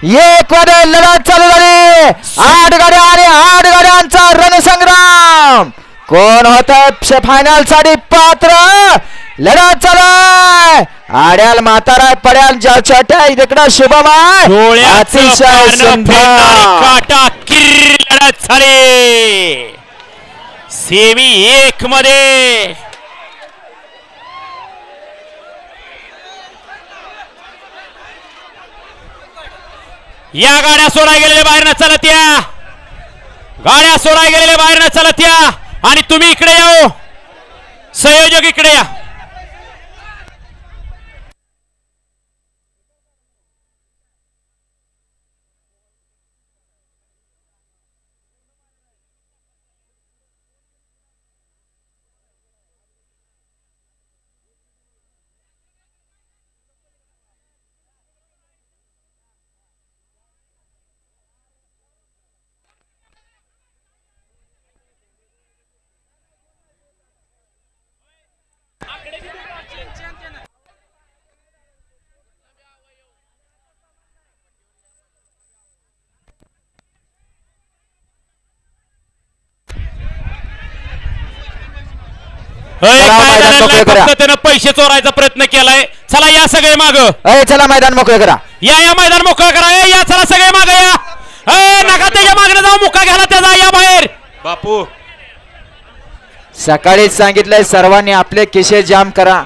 एक मध्ये लढत चालू झाली. आठ गाड्या आणि आठ गाड्यांचा रणसंग्राम कोण होत फायनलसाठी पात्र? लढत चालू आड्याल म्हातारा पड्याल ज्या छोट्या इकडं शुभम आहे. अतिशय काटा लढत झाली. सेमी एक मध्ये या गाड्या सोडाय गेलेल्या बाहेर न चालत या गाड्या सोडाय गेलेल्या बाहेर न चालत या आणि तुम्ही इकडे या हो. संयोजक इकडे या. त्यानं पैसे चोरायचा प्रयत्न केलाय. चला या सगळे माग. अय चला मैदान मोकळे करा. या या मैदान मोकळं करा. ए, या चला सगळे माग या. ए, नका त्याच्या मागणं जाऊ मुका घ्यायला त्याचा या बाहेर. बापू. सकाळीच सांगितलंय सर्वांनी आपले किशे जाम करा.